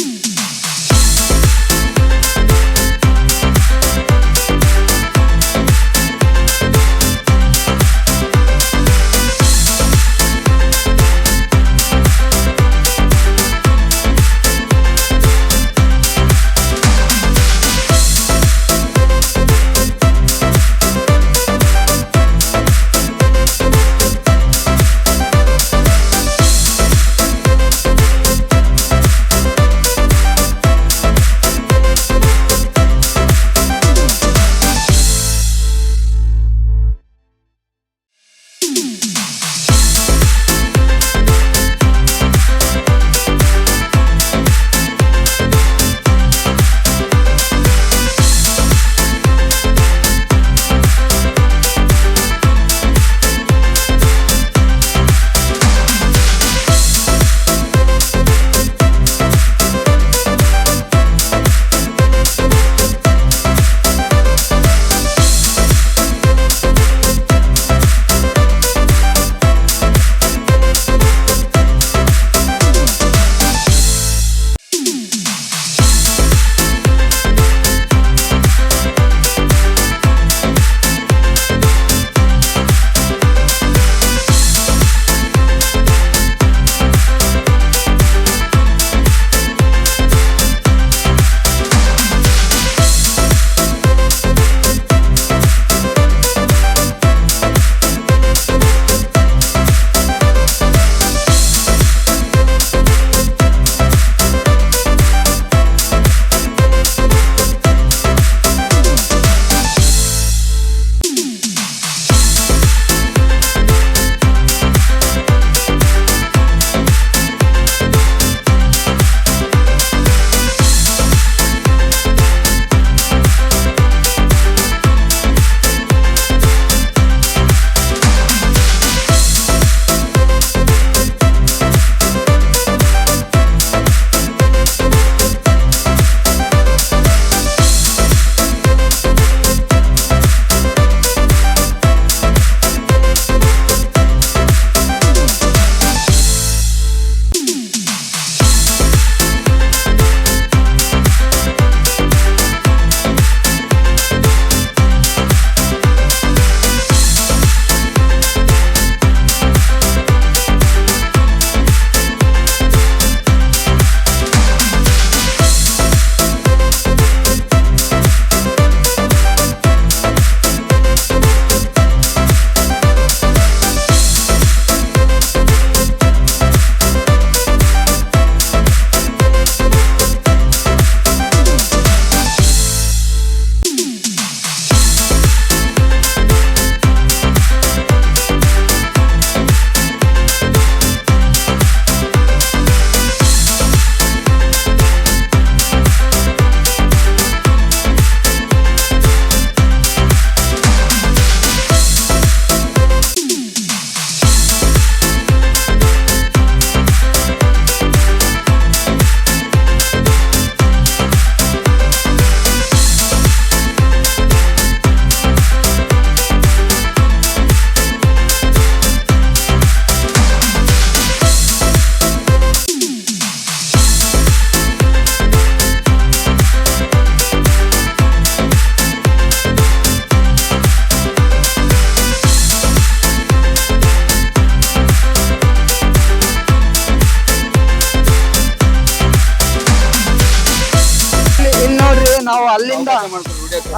Mm-hmm.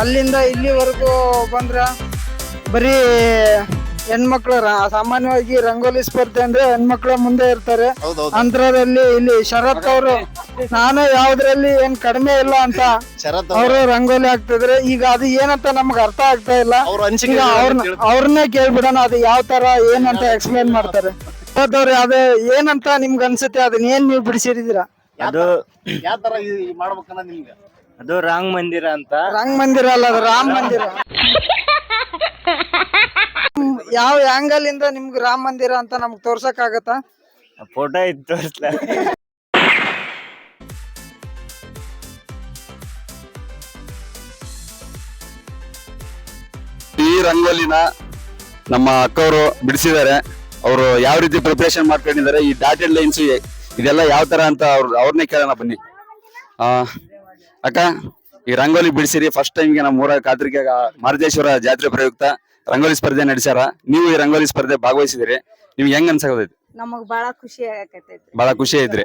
ಅಲ್ಲಿಂದ ಇಲ್ಲಿವರೆಗೂ ಬಂದ್ರ ಬರೀ ಹೆಣ್ಮಕ್ಳು ಸಾಮಾನ್ಯವಾಗಿ ರಂಗೋಲಿ ಸ್ಪರ್ಧೆ ಅಂದ್ರೆ ಹೆಣ್ಮಕ್ಳು ಮುಂದೆ ಇರ್ತಾರೆ. ಅಂತರದಲ್ಲಿ ಇಲ್ಲಿ ಶರತ್ ಅವರು ನಾನು ಯಾವ್ದ್ರಲ್ಲಿ ಏನ್ ಕಡಿಮೆ ಇಲ್ಲ ಅಂತ ಶರತ್ ಅವರು. ರಂಗೋಲಿ ಹಾಕ್ತಿದ್ರೆ ಈಗ ಅದು ಏನಂತ ನಮ್ಗೆ ಅರ್ಥ ಆಗ್ತಾ ಇಲ್ಲ. ಅವ್ರನ್ನ ಕೇಳ್ಬಿಡೋಣ ಅದು ಯಾವ ತರ ಏನಂತ ಎಕ್ಸ್ಪ್ಲೈನ್ ಮಾಡ್ತಾರೆ. ಅವ್ರಿ ಅದೇ ಏನಂತ ನಿಮ್ಗೆ ಅನ್ಸುತ್ತೆ? ಅದನ್ನ ಏನ್ ನೀವು ಬಿಡಿಸಿರಿದಿರಾ ಅದು ಯಾವ ತರ ಮಾಡ್ಬೇಕನ್ನ ನಿಮ್ಗೆ? ಅದು ರಾಂಗ್ ಮಂದಿರ ಅಂತ. ರಾಂಗ್ ಮಂದಿರ ಅಲ್ಲ ಅದು ರಾಮ್ ಮಂದಿರ. ಹ್ಮ್, ಯಾವ ಆಂಗಲ್ ಇಂದ ನಿಮ್ಗೆ ರಾಮ್ ಮಂದಿರ ಅಂತ ನಮ್ಗೆ ತೋರ್ಸಕ್ ಆಗತ್ತಾ ಫೋಟೋ ಇತ್ತು ತೋರಿಸ್ಲ? ಈ ರಂಗೋಲಿನ ನಮ್ಮ ಅಕ್ಕವರು ಬಿಡಿಸಿದ್ದಾರೆ. ಅವರು ಯಾವ ರೀತಿ ಪ್ರಿಪರೇಷನ್ ಮಾಡ್ಕೊಂಡಿದ್ದಾರೆ ಈ ಡಾಟೆಡ್ ಲೈನ್ಸ್ ಇದೆಲ್ಲ ಯಾವ ತರ ಅಂತ ಅವ್ರು ಅವ್ರನ್ನೇ ಕೇಳೋಣ ಬನ್ನಿ. ಆ, ಅಕ್ಕ ಈ ರಂಗೋಲಿ ಬಿಡಿಸಿರಿ. ಫಸ್ಟ್ ಟೈಮ್ಗೆ ನಮ್ಮ ಊರ ಕಾತ್ರಿಕೆ ಮಾರುತೇಶ್ವರ ಜಾತ್ರೆ ಪ್ರಯುಕ್ತ ರಂಗೋಲಿ ಸ್ಪರ್ಧೆ ನಡೆಸ್ಯಾರ. ನೀವು ಈ ರಂಗೋಲಿ ಸ್ಪರ್ಧೆ ಭಾಗವಹಿಸಿದಿರಿ. ನಿಮ್ಗೆ ಹೆಂಗ್ ಅನ್ಸಾಕತೈತಿ? ನಮಗ್ ಬಹಳ ಖುಷಿ ಆಗಕತ್ತೈತಿ. ಬಹಳ ಖುಷಿ ಐತ್ರಿ.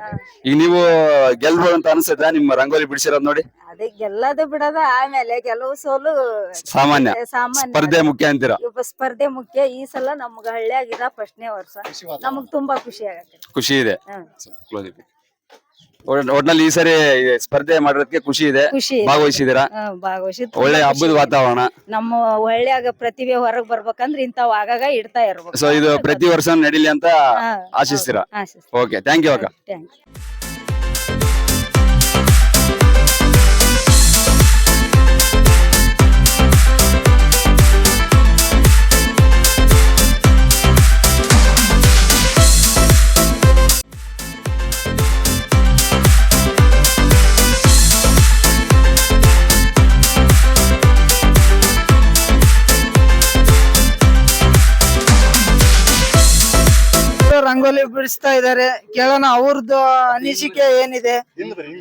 ಈಗ ನೀವು ಗೆಲ್ಬೋದು ಅಂತ ಅನ್ಸತ್ತ ನಿಮ್ಮ ರಂಗೋಲಿ ಬಿಡಿಸಿರೋದ್ ನೋಡಿ. ಅದೇ ಗೆಲ್ಲದ ಬಿಡದ ಆಮೇಲೆ ಕೆಲವು ಸೋಲು ಸಾಮಾನ್ಯ. ಸಾಮಾನ್ಯ. ಸ್ಪರ್ಧೆ ಮುಖ್ಯ ಅಂತೀರ? ಇವ ಸ್ಪರ್ಧೆ ಮುಖ್ಯ. ಈ ಸಲ ನಮ್ಗ ಹಳ್ಳಿಯಾಗಿದ ಫಸ್ಟ್ನೇ ವರ್ಷ. ನಮಗ್ ತುಂಬಾ ಖುಷಿ ಆಗತ್ತೆ ಖುಷಿ ಇದೆ. ಹ್ಮ್. ಒಟ್- ಒಟ್ನಲ್ಲಿ ಈ ಸರಿ ಸ್ಪರ್ಧೆ ಮಾಡೋದಕ್ಕೆ ಖುಷಿ ಇದೆ. ಖುಷಿ ಇದೆ. ಭಾಗವಹಿಸಿ. ಒಳ್ಳೆ ಹಬ್ಬದ. ವಾತಾವರಣ. ನಮ್ಮ ಒಳ್ಳೆಯಾಗ ಪ್ರತಿಭೆ ಹೊರಗ್ ಬರ್ಬೇಕಂದ್ರ ಇಂತಾವ್ ಆಗಾಗ ಇಡ್ತಾ ಇರ್ಬೇಕು. ಸೊ ಇದು ಪ್ರತಿ ವರ್ಷ ನಡೀಲಿ ಅಂತ ಹಾ, ಆಶಿಸ್ತೀರಾ? ಆಶಿಸ್ತೀನಿ. ಓಕೆ ಥ್ಯಾಂಕ್ ಯು ಅಕ್ಕ. Thank ರಂಗೋಲಿ ಬಿಡಿಸ್ತಾ ಇದಾರೆ. ಕೇಳೋಣ ಅವ್ರದ್ದು ಅನಿಸಿಕೆ ಏನಿದೆ.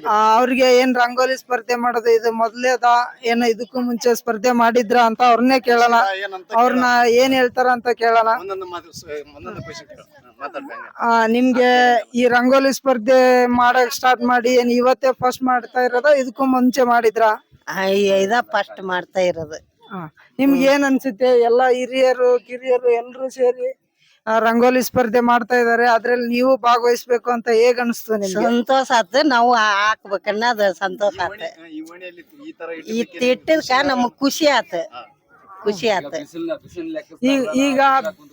ಆ, ಅವ್ರಿಗೆ ಏನ್ ರಂಗೋಲಿ ಸ್ಪರ್ಧೆ ಮಾಡೋದು ಇದು ಮೊದ್ಲೇದ ಏನು ಇದಕ್ಕೂ ಮುಂಚೆ ಸ್ಪರ್ಧೆ ಮಾಡಿದ್ರ ಅಂತ ಅವ್ರನ್ನೇ ಕೇಳೋಣ. ಏನಂತ ಅವ್ರನ್ನ ಏನ್ ಹೇಳ್ತಾರ ಅಂತ ಕೇಳೋಣ. ಒಂದೊಂದು ಮಾತು ಸ- ಒಂದೊಂದು ಆ, ನಿಮ್ಗೆ ಈ ರಂಗೋಲಿ ಸ್ಪರ್ಧೆ ಮಾಡಕ್ ಸ್ಟಾರ್ಟ್ ಮಾಡಿ ಏನ್ ಇವತ್ತೇ ಫಸ್ಟ್ ಮಾಡ್ತಾ ಇರೋದ ಇದಕ್ಕೂ ಮುಂಚೆ ಮಾಡಿದ್ರ? ಇದ ಫಸ್ಟ್ ಮಾಡ್ತಾ ಇರೋದು. ನಿಮ್ಗೆ ಏನ್ ಅನ್ಸುತ್ತೆ? ಎಲ್ಲಾ ಹಿರಿಯರು ಕಿರಿಯರು ಎಲ್ರು ಸೇರಿ? ಆ, ರಂಗೋಲಿ ಸ್ಪರ್ಧೆ ಮಾಡ್ತಾ ಇದಾರೆ ಅದ್ರಲ್ಲಿ ನೀವು ಭಾಗವಹಿಸ್ಬೇಕು ಅಂತ ಹೇಗ್ ಅನಿಸ್ತು ನಿಮ್ಗೆ? ಸಂತೋಷ ಆತ. ನಾವು ಹಾಕ್ಬೇಕನ್ನೋದು ಸಂತೋಷ ಆತ. ತಿಟ್ಟದ್ಕ ನಮಗ್ ಖುಷಿ ಆತ. ಖುಷಿ ಆತ ಈಗ ಈಗ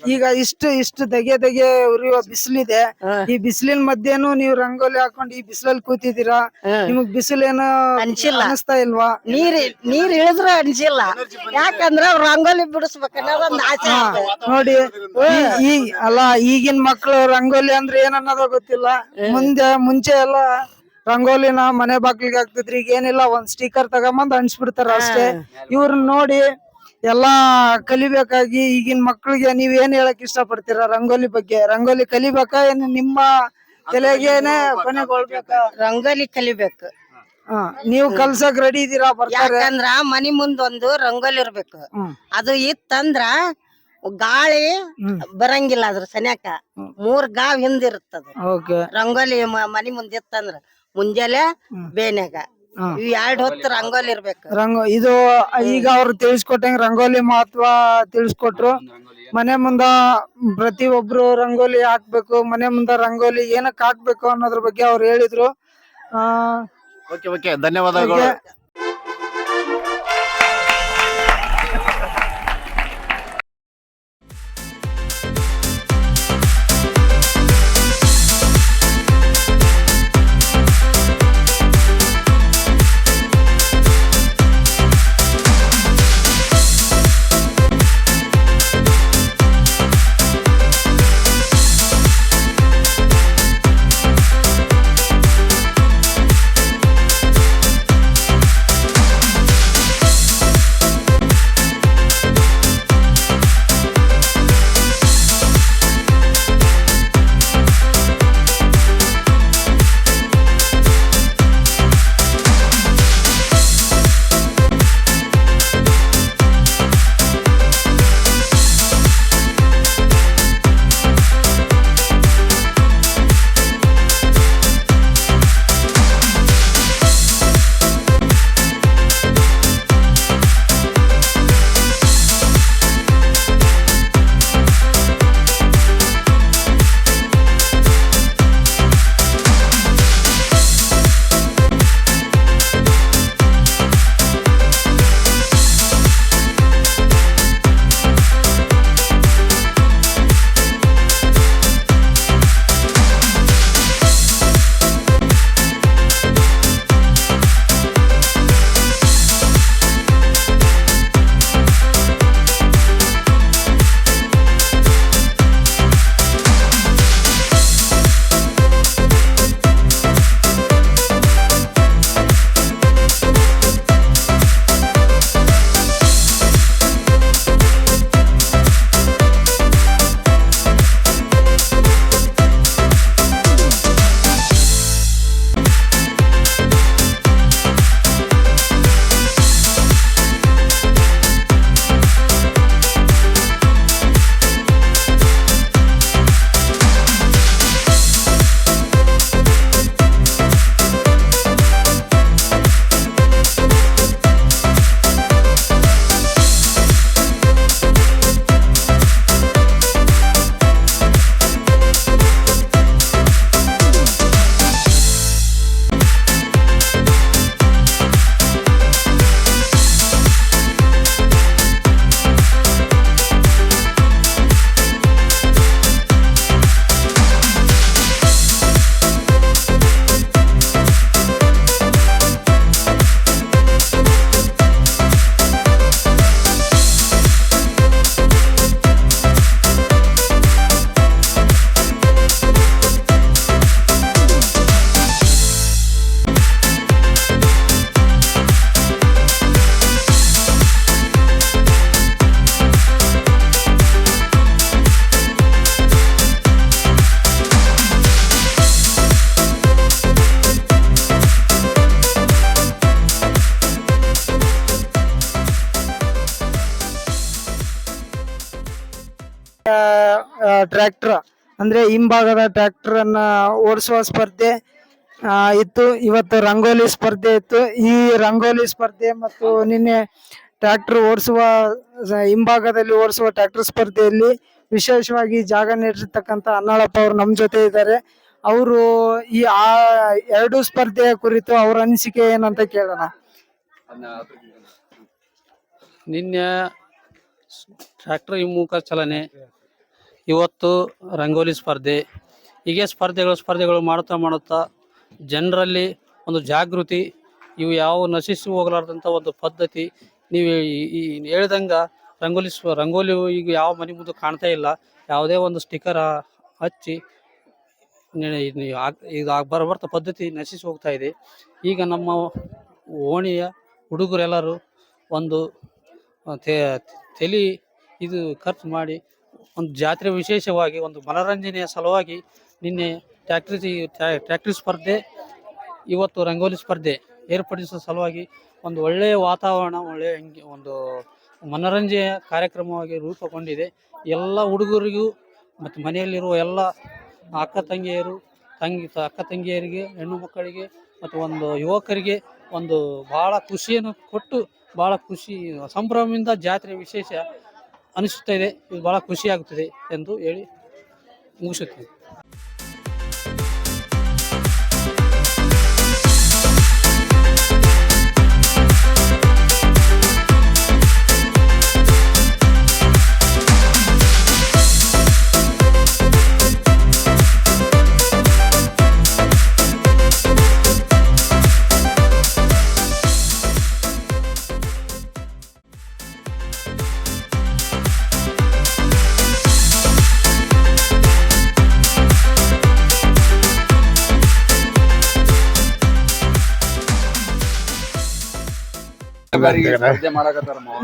ಈಗ ಇಷ್ಟು ಇಷ್ಟು ತೆಗೆ ತೆಗೆ ಉರಿಯುವ ಬಿಸಿಲಿದೆ. ಈ ಬಿಸಿಲಿನ ಮಧ್ಯೆನೂ ನೀವು ರಂಗೋಲಿ ಹಾಕೊಂಡು ಈ ಬಿಸಿಲಲ್ಲಿ ಕೂತಿದ್ದೀರಾ? ನಿಮಗ್ ಬಿಸಿಲೇನು ಅನ್ಸಿಲ್ಲ. ಅನಿಸ್ತಾ ಇಲ್ವಾ? ನೀರ್ ನೀರ್ ಇಳಿದ್ರು ಅನ್ಸಿಲ್ಲ. ಯಾಕಂದ್ರ ರಂಗೋಲಿ ಬಿಡಿಸ್ಬೇಕನ್ನೋದು ಒಂದ್ ಆಸೆ ನೋಡಿ ಈ- ಈ ಅಲ್ಲ ಈಗಿನ ಮಕ್ಳು ರಂಗೋಲಿ ಅಂದ್ರೆ ಏನನ್ನೋದೋ ಗೊತ್ತಿಲ್ಲ. ಮುಂದೆ ಮುಂಚೆ ಎಲ್ಲ ರಂಗೋಲಿನ ಮನೆ ಬಾಗ್ಲಿಗೆ ಹಾಕ್ತಿದ್ರಿ. ಈಗ ಏನಿಲ್ಲ ಒಂದ್ ಸ್ಟಿಕರ್ ತಗೊಂಬಂದ್ ಅನ್ಸ್ಬಿಡ್ತಾರ ಅಷ್ಟೇ. ಇವ್ರನ್ನ ನೋಡಿ ಎಲ್ಲಾ ಕಲಿಬೇಕಾಗಿ ಈಗಿನ ಮಕ್ಕಳಿಗೆ ನೀವ್ ಏನ್ ಹೇಳಕ್ ಇಷ್ಟ ಪಡ್ತೀರಾ ರಂಗೋಲಿ ಬಗ್ಗೆ. ರಂಗೋಲಿ ಕಲಿಬೇಕಾ? ಏನ್ ನಿಮ್ಮ ತಲೆಗೇನೆ ಕೊನೆಗೊಳ್ಬೇಕಾ? ರಂಗೋಲಿ ಕಲಿಬೇಕು. ಹಾ ನೀವು ಕಲ್ಸಕ್ ರೆಡಿ ಇದೀರಾ ಬರ್ತಾರೆ. ಯಾಕಂದ್ರ ಮನಿ ಮುಂದೊಂದು ಒಂದು ರಂಗೋಲಿ ಇರ್ಬೇಕು. ಅದು ಇತ್ತಂದ್ರ ಗಾಳಿ ಬರಂಗಿಲ್ಲ ಅದ್ರ ಸನ್ಯಾಕ. ಮೂರ್ ಗಾವ್ ಹಿಂದಿರುತ್ತದ ರಂಗೋಲಿ ಮ- ಮನಿ ಮುಂದಿತ್ತಂದ್ರ ಮುಂಜಾನೆ ಬೇನ್ಯಾಗ ಹ್ಮ್. ಇವ್ ಎರಡ್ ಹೊತ್ತು ರಂಗೋಲಿ ಇರ್ಬೇಕು. ರಂಗೋ ಇದು ಈಗ ಅವ್ರು ತಿಳಿಸ್ಕೊಟ್ಟಂಗ ರಂಗೋಲಿ ಮಹತ್ವ ತಿಳಿಸ್ಕೊಟ್ರು. ಮನೆ ಮುಂದ ಪ್ರತಿ ಒಬ್ರು ರಂಗೋಲಿ ಹಾಕ್ಬೇಕು ಮನೆ ಮುಂದ ರಂಗೋಲಿ ಏನಕ್ ಹಾಕ್ಬೇಕು ಅನ್ನೋದ್ರ ಬಗ್ಗೆ ಅವ್ರು ಹೇಳಿದ್ರು. ಆ ಓಕೆ ಓಕೆ ಧನ್ಯವಾದಗಳು. ಅಂದ್ರೆ ಹಿಂಭಾಗದ ಟ್ರ್ಯಾಕ್ಟರ್ ಅನ್ನ ಓಡಿಸುವ ಸ್ಪರ್ಧೆ ಇತ್ತು. ಇವತ್ತು ರಂಗೋಲಿ ಸ್ಪರ್ಧೆ ಇತ್ತು. ಈ ರಂಗೋಲಿ ಸ್ಪರ್ಧೆ ಮತ್ತು ನಿನ್ನೆ ಟ್ರ್ಯಾಕ್ಟರ್ ಓಡಿಸುವ, ಹಿಂಭಾಗದಲ್ಲಿ ಓಡಿಸುವ ಟ್ರ್ಯಾಕ್ಟರ್ ಸ್ಪರ್ಧೆಯಲ್ಲಿ ವಿಶೇಷವಾಗಿ ಜಾಗ ನೀಡಿರ್ತಕ್ಕಂಥ ಅನ್ನಾಳಪ್ಪ ಅವರು ನಮ್ಮ ಜೊತೆ ಇದ್ದಾರೆ. ಅವರು ಈ, ಆ ಎರಡು ಸ್ಪರ್ಧೆಯ ಕುರಿತು ಅವ್ರ ಅನಿಸಿಕೆ ಏನಂತ ಕೇಳೋಣ? ನಿನ್ನೆ ಟ್ರ್ಯಾಕ್ಟರ್ ಹಿಮ್ಮುಖ ಚಲನೆ ಇವತ್ತು ರಂಗೋಲಿ ಸ್ಪರ್ಧೆ. ಹೀಗೆ ಸ್ಪರ್ಧೆಗಳು ಸ್ಪರ್ಧೆಗಳು ಮಾಡುತ್ತಾ ಮಾಡುತ್ತಾ ಜನರಲ್ಲಿ ಒಂದು ಜಾಗೃತಿ, ಇವು ಯಾವ ನಶಿಸಿ ಹೋಗಲಾರ್ದಂಥ ಒಂದು ಪದ್ಧತಿ. ನೀವು ಈ- ಹೇಳ್ದಂಗೆ ರಂಗೋಲಿ ಸ್ವ, ರಂಗೋಲಿ ಈಗ ಯಾವ ಮನೆ ಮುಂದೆ ಕಾಣ್ತಾ ಇಲ್ಲ. ಯಾವುದೇ ಒಂದು ಸ್ಟಿಕ್ಕರ್ ಹಚ್ಚಿ ಇದು ಬರ ಬರ್ತಾ ಪದ್ಧತಿ ನಶಿಸಿ ಹೋಗ್ತಾ ಇದೆ. ಈಗ ನಮ್ಮ ಓಣಿಯ ಹುಡುಗರೆಲ್ಲರೂ ಒಂದು ತಲೆ ಇದು ಖರ್ಚು ಮಾಡಿ ಒಂದು ಜಾತ್ರೆ ವಿಶೇಷವಾಗಿ, ಒಂದು ಮನೋರಂಜನೆಯ ಸಲುವಾಗಿ ನಿನ್ನೆ ಟ್ಯಾಕ್ಟ್ರಿ ಟ್ಯಾಕ್ಟ್ರಿ ಸ್ಪರ್ಧೆ, ಇವತ್ತು ರಂಗೋಲಿ ಸ್ಪರ್ಧೆ ಏರ್ಪಡಿಸುವ ಸಲುವಾಗಿ ಒಂದು ಒಳ್ಳೆಯ ವಾತಾವರಣ, ಒಳ್ಳೆಯ ಒಂದು ಮನೋರಂಜನೆಯ ಕಾರ್ಯಕ್ರಮವಾಗಿ ರೂಪುಗೊಂಡಿದೆ. ಎಲ್ಲ ಹುಡುಗರಿಗೂ ಮತ್ತು ಮನೆಯಲ್ಲಿರುವ ಎಲ್ಲ ಅಕ್ಕ ತಂಗಿಯರು, ತಂಗಿ, ಅಕ್ಕ ತಂಗಿಯರಿಗೆ, ಹೆಣ್ಣು ಮಕ್ಕಳಿಗೆ ಮತ್ತು ಒಂದು ಯುವಕರಿಗೆ ಒಂದು ಭಾಳ ಖುಷಿಯನ್ನು ಕೊಟ್ಟು ಭಾಳ ಖುಷಿ, ಸಂಭ್ರಮದಿಂದ ಜಾತ್ರೆ ವಿಶೇಷ ಅನಿಸುತ್ತಾ ಇದೆ. ಇದು ಭಾಳ ಖುಷಿಯಾಗುತ್ತದೆ ಎಂದು ಹೇಳಿ ಮುಗಿಸುತ್ತೇನೆ.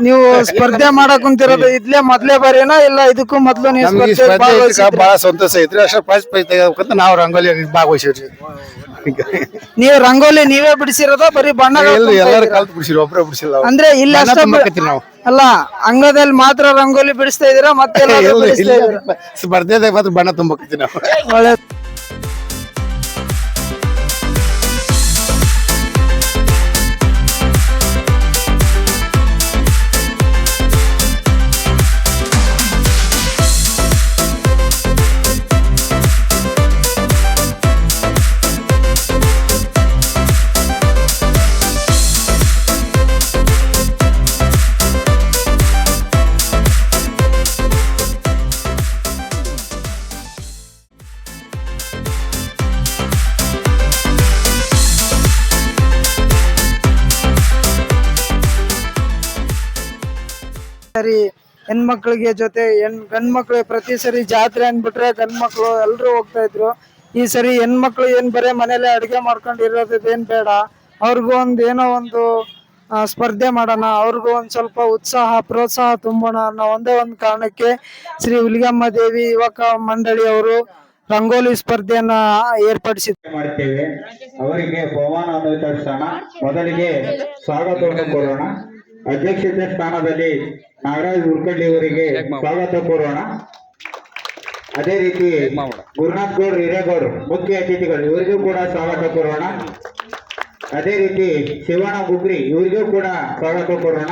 ನೀವು ಸ್ಪರ್ಧೆ ಮಾಡಕ್ ಕುಂತಿರೋದು ಇದ್ಲೇ ಮೊದ್ಲೇ ಬಾರಿನಾ? ಇಲ್ಲ ಇದಕ್ಕೂ ಮೊದ್ಲು ನೀವು ನಮ್ಗೆ ಈ ಸ್ಪರ್ಧೆ ಸ್ಪರ್ಧೆ ಐತ್ರಿಕ ಭಾಗವಹಿಸಿದ್ರಾ? ಬಹಳ ಸಂತೋಷ ಐತ್ರಿ. ಅಷ್ಟ ಪ್ರೈಸ್ ಪ್ರೈಸ್ ತೆಗೋಬೇಕಂತ ನಾವು ರಂಗೋಲಿ ಭಾಗವಹಿಸಿವ್ರಿ. ನೀವು ರಂಗೋಲಿ ನೀವೇ ಬಿಡಿಸಿರೋದ? ಬರೀ ಬಣ್ಣ ಎಲ್ರು ತುಂಬ್ತಾ ಎಲ್ಲಾರು ಇದ್ದೀರಾ? ಕಲ್ತು ಬಿಡಿಸಿರಿ ಒಬ್ರೇ ಬಿಡಿಸಿಲ್ಲ. ಅಂದ್ರೆ ಇಲ್ಲ ಬಣ್ಣ ಅಷ್ಟೇ ತುಂಬಾಕತ್ತೀವಿ ನಾವು. ಅಲ್ಲ ಅಂಗದಲ್ಲಿ ಮಾತ್ರ ರಂಗೋಲಿ ಬಿಡಿಸ್ತಾ ಇದೀರಾ ಮತ್ತೆ ಎಲ್ಲಾದ್ರೂ ಬಿಡಿಸ್ತಾ ಇಲ್ಲ? ಸ್ಪರ್ಧೆದಾಗ ಮಾತ್ರ ಬಣ್ಣ ತುಂಬಾಕತ್ತೀವಿ ನಾವು. ಒಳ್ಳೆ ಸರಿ ಹೆಣ್ಮಕ್ಳಿಗೆ ಜೊತೆ ಹೆಣ್ ಗಂಡ್ಮಕ್ಳು ಪ್ರತಿ ಸರಿ ಜಾತ್ರೆ ಅಂದ್ಬಿಟ್ರೆ ಗಂಡ್ಮಕ್ಳು ಎಲ್ಲರೂ ಹೋಗ್ತಾ ಇದ್ರು. ಈ ಸರಿ ಹೆಣ್ಮಕ್ಳು ಏನ್ ಬರೇ ಮನೇಲೆ ಅಡುಗೆ ಮಾಡ್ಕೊಂಡು ಇರೋದೇನ್ ಬೇಡ. ಅವ್ರಿಗೂ ಒಂದು ಏನೋ ಒಂದು ಸ್ಪರ್ಧೆ ಮಾಡೋಣ, ಅವ್ರಿಗೂ ಒಂದು ಸ್ವಲ್ಪ ಉತ್ಸಾಹ, ಪ್ರೋತ್ಸಾಹ ತುಂಬೋಣ ಅನ್ನೋ ಒಂದೇ ಒಂದು ಕಾರಣಕ್ಕೆ ಶ್ರೀ ಹುಲಿಗಮ್ಮ ದೇವಿ ಯುವಕ ಮಂಡಳಿ ಅವರು ರಂಗೋಲಿ ಸ್ಪರ್ಧೆಯನ್ನ ಏರ್ಪಡಿಸಿದ್ರು ಮಾಡ್ತೇವೆ? ಅವರಿಗೆ ಬಹುಮಾನವನ್ನು ವಿತರಿಸೋಣ ಮೊದಲಿಗೆ ಸ್ವಾಗತವನ್ನು ಕೋರೋಣ. ಅಧ್ಯಕ್ಷತೆ ಸ್ಥಾನದಲ್ಲಿ ನಾಗರಾಜ್ ಉರ್ಕಡ್ಲಿ ಅವರಿಗೆ ಸ್ವಾಗತ ಕೋರೋಣ. ಅದೇ ರೀತಿ ಗುರುನಾಥ್ ಗೌಡ್ ಹಿರೇಗೌಡ್ರು ಮುಖ್ಯ ಅತಿಥಿಗಳು ಇವರಿಗೂ ಕೂಡ ಸ್ವಾಗತ ಕೋರೋಣ. ಅದೇ ರೀತಿ ಶಿವಣ ಗುಗ್ರಿ ಇವರಿಗೂ ಕೂಡ ಸ್ವಾಗತ ಕೋರೋಣ.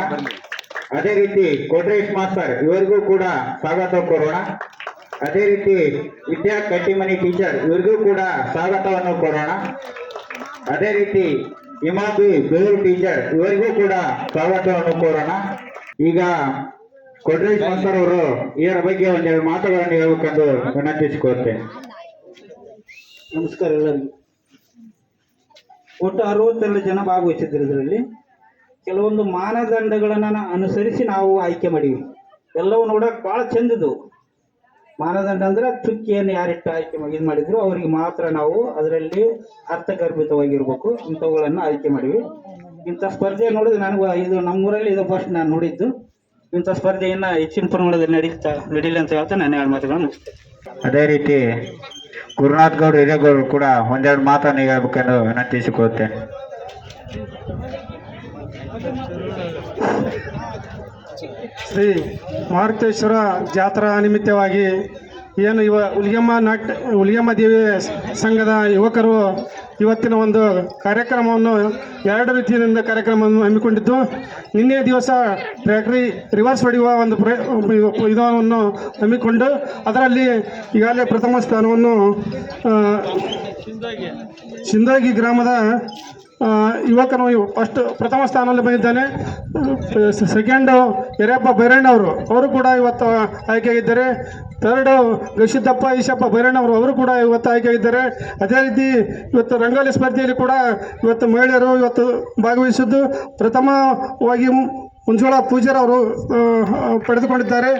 ಅದೇ ರೀತಿ ಕೊಟ್ರೇಶ್ ಮಾಸ್ತರ್ ಇವರಿಗೂ ಕೂಡ ಸ್ವಾಗತ ಕೋರೋಣ. ಅದೇ ರೀತಿ ವಿದ್ಯಾ ಕಟ್ಟಿಮನಿ ಟೀಚರ್ ಇವರಿಗೂ ಕೂಡ ಸ್ವಾಗತವನ್ನು ಕೋರೋಣ. ಅದೇ ರೀತಿ ಹಿಮಾದಿ ಬೇರು ಟೀಚರ್ ಇವರಿಗೂ ಕೂಡ ಸ್ವಾಗತವನ್ನು ಕೋರೋಣ. ಈಗ ಕೊಟ್ರೇಶ್ ಮಾಸ್ತರ್ ಅವರು ಇದರ ಬಗ್ಗೆ ಒಂದೆರಡು ಮಾತುಗಳನ್ನು ಹೇಳಬೇಕೆಂದು ವಿನಂತಿಸಿಕೊಳ್ತೇನೆ. ನಮಸ್ಕಾರ ಎಲ್ಲರಿಗೂ. ಒಟ್ಟು ಅರವತ್ತೆರಡು ಜನ ಭಾಗವಹಿಸಿದ್ರು ಇದರಲ್ಲಿ. ಕೆಲವೊಂದು ಮಾನದಂಡಗಳನ್ನು ಅನುಸರಿಸಿ ನಾವು ಆಯ್ಕೆ ಮಾಡೀವಿ. ಎಲ್ಲವೂ ನೋಡೋಕೆ ಭಾಳ ಚಂದದು ಮಾನದಂಡ ಅಂದ್ರೆ ಚುಕ್ಕಿಯನ್ನು ಯಾರಿಟ್ಟು ಆಯ್ಕೆ ಇದು ಮಾಡಿದ್ರು ಅವರಿಗೆ ಮಾತ್ರ ನಾವು ಅದರಲ್ಲಿ ಅರ್ಥಗರ್ಭಿತವಾಗಿರ್ಬೇಕು ಇಂಥವುಗಳನ್ನು ಆಯ್ಕೆ ಮಾಡಿವಿ. ಇಂಥ ಸ್ಪರ್ಧೆ ನೋಡಿದ್ರೆ ನನಗೆ ಇದು ನಮ್ಮೂರಲ್ಲಿ ಇದು ಫಸ್ಟ್ ನಾನು ನೋಡಿದ್ದು. ಇಂಥ ಸ್ಪರ್ಧೆಯನ್ನು ಹೆಚ್ಚಿನ ಪ್ರಮಾಣದಲ್ಲಿ ನಡೀತಾ ನಡೀಲಿ ಅಂತ ಹೇಳ್ತಾ ನಾನು ಎರಡು ಮಾತುಗಳನ್ನು ಮುಗಿಸ್ತೇನೆ. ಅದೇ ರೀತಿ ಗುರುನಾಥ್ ಗೌಡ ಹಿರೇಗೌಡರು ಕೂಡ ಒಂದೆರಡು ಮಾತನ್ನು ಹೇಳ್ಬೇಕೆಂದು ವಿನಂತಿಸಿಕೊಳ್ಳುತ್ತೇನೆ ಶ್ರೀ ಮಾರುತೇಶ್ವರ ಜಾತ್ರಾ ನಿಮಿತ್ತವಾಗಿ ಏನು ಇವ ಹುಲಿಗೆಮ್ಮ ನಾಟ್ಯ ಹುಲಿಗೆಮ್ಮ ದೇವಿ ಸಂಘದ ಯುವಕರು ಇವತ್ತಿನ ಒಂದು ಕಾರ್ಯಕ್ರಮವನ್ನು ಎರಡು ರೀತಿಯಿಂದ ಕಾರ್ಯಕ್ರಮವನ್ನು ಹಮ್ಮಿಕೊಂಡಿದ್ದು, ನಿನ್ನೆ ದಿವಸ ಟ್ರ್ಯಾಕ್ಟ್ರಿ ರಿವರ್ಸ್ ಹೊಡೆಯುವ ಒಂದು ಪ್ರ ಇದನ್ನು ಹಮ್ಮಿಕೊಂಡು, ಅದರಲ್ಲಿ ಈಗಾಗಲೇ ಪ್ರಥಮ ಸ್ಥಾನವನ್ನು ಸಿಂದಾಗಿ ಗ್ರಾಮದ ಯುವಕನು ಫಸ್ಟ್ ಪ್ರಥಮ ಸ್ಥಾನದಲ್ಲಿ ಬಂದಿದ್ದಾನೆ. ಸೆಕೆಂಡು ಯರಿಯಪ್ಪ ಬೈರಣ್ಣವರು, ಅವರು ಅವರು ಕೂಡ ಇವತ್ತು ಆಯ್ಕೆಯಾಗಿದ್ದಾರೆ. ತರ್ಡು ಗವಿಸಿದ್ದಪ್ಪ ಈಶಪ್ಪ ಬೈರಣ್ಣವರು, ಅವರು ಕೂಡ ಇವತ್ತು ಆಯ್ಕೆಯಾಗಿದ್ದಾರೆ. ಅದೇ ರೀತಿ ಇವತ್ತು ರಂಗೋಲಿ ಸ್ಪರ್ಧೆಯಲ್ಲಿ ಕೂಡ ಇವತ್ತು ಮಹಿಳೆಯರು ಇವತ್ತು ಭಾಗವಹಿಸಿದ್ದು. ಪ್ರಥಮವಾಗಿ ಮುಂಜೋಳ ಪೂಜಾರವರು ಪಡೆದುಕೊಂಡಿದ್ದಾರೆ.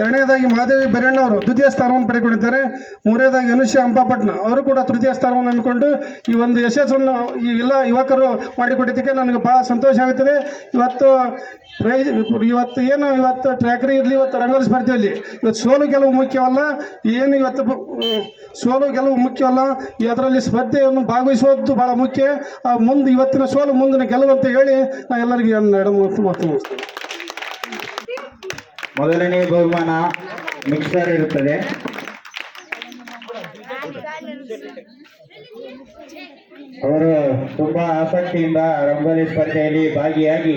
ಎರಡನೇದಾಗಿ ಮಹಾದೇವಿ ಅವರು ದ್ವಿತೀಯ ಸ್ಥಾನವನ್ನು ಪಡೆದುಕೊಂಡಿದ್ದಾರೆ. ಮೂರನೇದಾಗಿ ಅನುಷ್ಯ ಅಂಬಾಪಟ್ನ ಅವರು ಕೂಡ ತೃತೀಯ ಸ್ಥಾನವನ್ನು ಹಮ್ಮಿಕೊಂಡು ಈ ಒಂದು ಯಶಸ್ಸನ್ನು ಈ ಎಲ್ಲ ಯುವಕರು ಮಾಡಿಕೊಟ್ಟಿದ್ದಕ್ಕೆ ನನಗೆ ಭಾಳ ಸಂತೋಷ ಆಗುತ್ತದೆ. ಇವತ್ತು ಇವತ್ತು ಏನು ಇವತ್ತು ಟ್ರ್ಯಾಕರಿ ಇರಲಿ, ಇವತ್ತು ರಂಗೋಲಿ ಸ್ಪರ್ಧೆಯಲ್ಲಿ ಇವತ್ತು ಸೋಲು ಗೆಲುವು ಮುಖ್ಯವಲ್ಲ. ಏನು ಇವತ್ತು ಸೋಲು ಗೆಲುವು ಮುಖ್ಯವಲ್ಲ. ಅದರಲ್ಲಿ ಸ್ಪರ್ಧೆಯನ್ನು ಭಾಗವಹಿಸೋದು ಭಾಳ ಮುಖ್ಯ. ಮುಂದೆ ಇವತ್ತಿನ ಸೋಲು, ಮುಂದಿನ ಗೆಲುವು ಅಂತ ಹೇಳಿ ನಾ ಎಲ್ಲರಿಗೂ ಮಾತು ಮಾತು ಮೊದಲನೇ ಬಹುಮಾನ ಮಿಕ್ಸರ್ ಇರುತ್ತದೆ. ಅವರು ತುಂಬಾ ಆಸಕ್ತಿಯಿಂದ ರಂಗೋಲಿ ಸ್ಪರ್ಧೆಯಲ್ಲಿ ಭಾಗಿಯಾಗಿ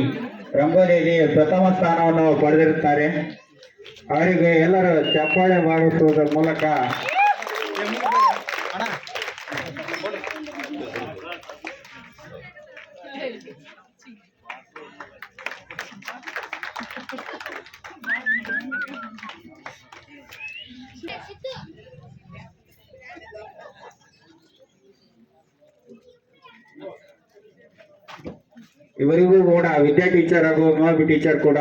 ರಂಗೋಲಿಯಲ್ಲಿ ಪ್ರಥಮ ಸ್ಥಾನವನ್ನು ಪಡೆದಿರುತ್ತಾರೆ. ಅವರಿಗೆ ಎಲ್ಲರೂ ಚಪ್ಪಾಳೆ ಮಾಡಿಸುವುದರ ಮೂಲಕ ಇವರಿಗೂ ಕೂಡ ವಿದ್ಯಾ ಟೀಚರ್ ಹಾಗೂ ಮೋಬಿ ಟೀಚರ್ ಕೂಡ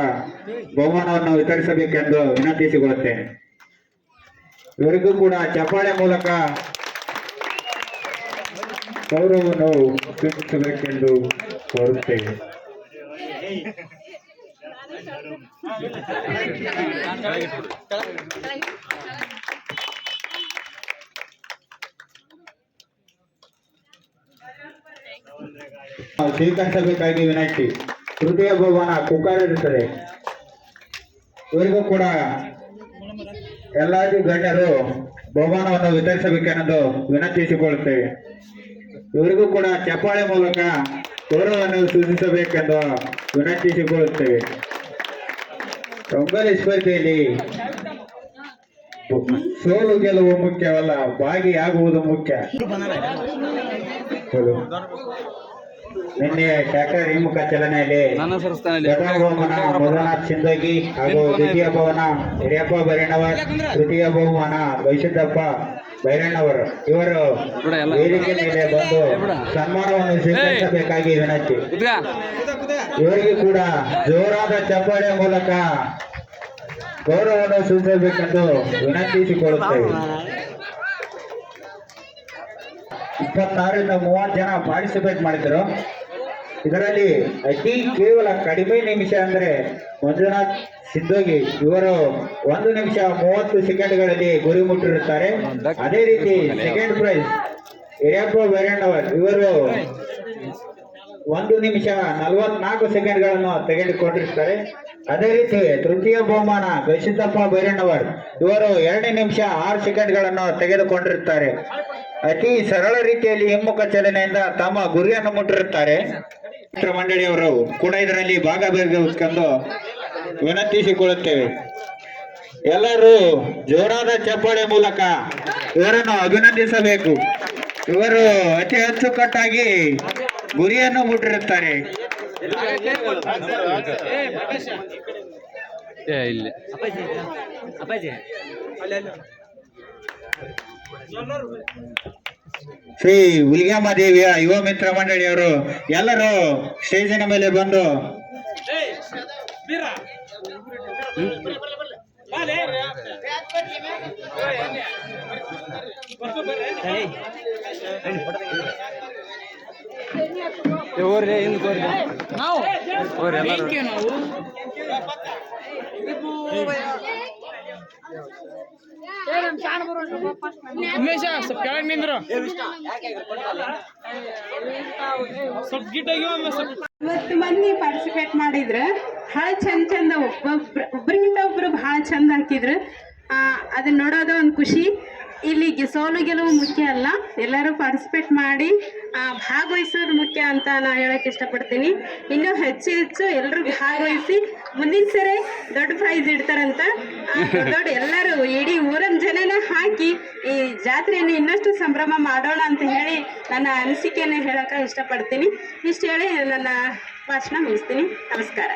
ಬಹುಮಾನವನ್ನು ವಿತರಿಸಬೇಕೆಂದು ವಿನಂತಿಸಿಕೊಳ್ಳುತ್ತೇನೆ ಇವರಿಗೂ ಕೂಡ ಚಪ್ಪಾಳೆ ಮೂಲಕ ಗೌರವವನ್ನು ಉಪಯೋಗಿಸಬೇಕೆಂದು ಕೋರುತ್ತೇವೆ ಸ್ವೀಕರಿಸಬೇಕಾಗಿ ವಿನಂತಿ. ತೃತೀಯ ಭಗವಾನ ಇರುತ್ತದೆ ಇವರಿಗೂ ಕೂಡ ಎಲ್ಲರಿಗೂ ಗಣ್ಯರು ಬಹುಮಾನವನ್ನು ವಿತರಿಸಬೇಕೆನ್ನೋದು ವಿನಂತಿಸಿಕೊಳ್ಳುತ್ತೇವೆ. ಇವರಿಗೂ ಕೂಡ ಚಪ್ಪಾಳೆ ಮೂಲಕ ಗೌರವವನ್ನು ಸೂಚಿಸಬೇಕೆಂದು ವಿನಂತಿಸಿಕೊಳ್ಳುತ್ತೇವೆ. ರಂಗೋಲಿ ಸ್ಪರ್ಧೆಯಲ್ಲಿ ಸೋಲು ಗೆಲುವು ಮುಖ್ಯವಲ್ಲ ಭಾಗಿಯಾಗುವುದು ಮುಖ್ಯ. ನಿನ್ನೆ ಟ್ರ್ಯಾಕ್ಟರ್ ಹಿಮ್ಮುಖ ಚಲನೆಯಲ್ಲಿ ಬಹುಮಾನ ಮೊದಲನಾಥ್ ಸಿಂದಗಿ ಹಾಗೂ ದ್ವಿತೀಯ ಭವನ ಹಿರಿಯಪ್ಪ ಬೈರಣ್ಣವರ್ ತೃತೀಯ ಬಹುಮಾನ ವೈಶುದ್ಧಪ್ಪ ಬೈರಣ್ಣವರು. ಇವರು ವೇದಿಕೆ ಮೇಲೆ ಬಂದು ಸನ್ಮಾನವನ್ನು ಸ್ವೀಕರಿಸಬೇಕಾಗಿ ವಿನಂತಿ ಇವರಿಗೆ ಕೂಡ ಜೋರಾದ ಚಪ್ಪಾಳೆ ಮೂಲಕ ಗೌರವವನ್ನು ಸೂಚಿಸಬೇಕೆಂದು ವಿನಂತಿಸಿಕೊಳ್ಳುತ್ತೇವೆ. ಇಪ್ಪತ್ತಾರರಿಂದ ಮೂವತ್ತು ಜನ ಪಾರ್ಟಿಸಿಪೇಟ್ ಮಾಡಿದ್ರು. ಇದರಲ್ಲಿ ಅತಿ ಕೇವಲ ಕಡಿಮೆ ನಿಮಿಷ ಅಂದ್ರೆ ಮಂಜುನಾಥ್ ಸಿದ್ದೋಗಿ ಇವರು ಒಂದು ನಿಮಿಷ ಮೂವತ್ತು ಸೆಕೆಂಡ್ಗಳಲ್ಲಿ ಗುರಿ ಮುಟ್ಟಿರುತ್ತಾರೆ. ಅದೇ ರೀತಿ ಸೆಕೆಂಡ್ ಪ್ರೈಸ್ ಹಿರಿಯಪ್ಪ ಅವರ್, ಇವರು ಒಂದು ನಿಮಿಷ ನಲವತ್ನಾಲ್ಕು ಸೆಕೆಂಡ್ಗಳನ್ನು ತೆಗೆದುಕೊಂಡಿರ್ತಾರೆ ಅದೇ ರೀತಿ ತೃತೀಯ ಬಹುಮಾನ ಗವಿಸಿದ್ದಪ್ಪ ಬೈರಣ್ಣವರ್ ಇವರು ಎರಡು ನಿಮಿಷ ಆರು ಸೆಕೆಂಡ್ಗಳನ್ನು ತೆಗೆದುಕೊಂಡಿರುತ್ತಾರೆ. ಅತಿ ಸರಳ ರೀತಿಯಲ್ಲಿ ಹಿಮ್ಮುಖ ಚಲನೆಯಿಂದ ತಮ್ಮ ಗುರಿಯನ್ನು ಮುಟ್ಟಿರುತ್ತಾರೆ. ಮಂಡಳಿಯವರು ಕೂಡ ಇದರಲ್ಲಿ ಭಾಗವಹಿಸಿಕೊಂಡು ವಿನಂತಿಸಿಕೊಳ್ಳುತ್ತೇವೆ. ಎಲ್ಲರೂ ಜೋರಾದ ಚಪ್ಪಾಳೆ ಮೂಲಕ ಇವರನ್ನು ಅಭಿನಂದಿಸಬೇಕು. ಇವರು ಅತಿ ಅಚ್ಚುಕಟ್ಟಾಗಿ ಗುರಿಯನ್ನು ಮುಟ್ಟಿರುತ್ತಾರೆ. ಶ್ರೀ ದೇವಿಯ ಯುವ ಮಿತ್ರ ಮಂಡಳಿಯವರು ಎಲ್ಲರೂ ಸ್ಟೇಜಿನ ಮೇಲೆ ಬಂದು. ಇವತ್ತು ಮಂದಿ ಪಾರ್ಟಿಸಿಪೇಟ್ ಮಾಡಿದ್ರ. ಭಾಳ ಚಂದ ಚಂದ ಒಬ್ಬೊಬ್ರು ಒಬ್ರಿಗಿಂತ ಒಬ್ರು ಭಾಳ ಚಂದ ಹಾಕಿದ್ರು. ಅದನ್ನ ನೋಡೋದು ಒಂದು ಖುಷಿ. ಇಲ್ಲಿ ಗೆ- ಸೋಲು ಗೆಲುವು ಮುಖ್ಯ ಅಲ್ಲ. ಎಲ್ಲರೂ ಪಾರ್ಟಿಸಿಪೇಟ್ ಮಾಡಿ ಭಾಗವಹಿಸೋದು ಮುಖ್ಯ ಅಂತ ನಾ ಹೇಳಕ್ ಇಷ್ಟಪಡ್ತೀನಿ. ಇನ್ನೂ ಹೆಚ್ಚು ಹೆಚ್ಚು ಎಲ್ಲರೂ ಭಾಗವಹಿಸಿ, ಮುಂದಿನ ಸರಿ ದೊಡ್ಡ ಪ್ರೈಸ್ ಇಡ್ತಾರಂತ. ದೊಡ್ಡ ಎಲ್ಲರೂ ಇಡೀ ಊರನ್ ಜನನ ಹಾಕಿ, ಈ ಜಾತ್ರೆಯನ್ನು ಇನ್ನಷ್ಟು ಸಂಭ್ರಮ ಮಾಡೋಣ ಅಂತ ಹೇಳಿ ನನ್ನ ಅನಿಸಿಕೆಯನ್ನು ಹೇಳಕ್ಕೆ ಇಷ್ಟಪಡ್ತೀನಿ. ಇಷ್ಟು ಹೇಳಿ ನನ್ನ ಭಾಷಣ ಮುಗಿಸ್ತೀನಿ. ನಮಸ್ಕಾರ.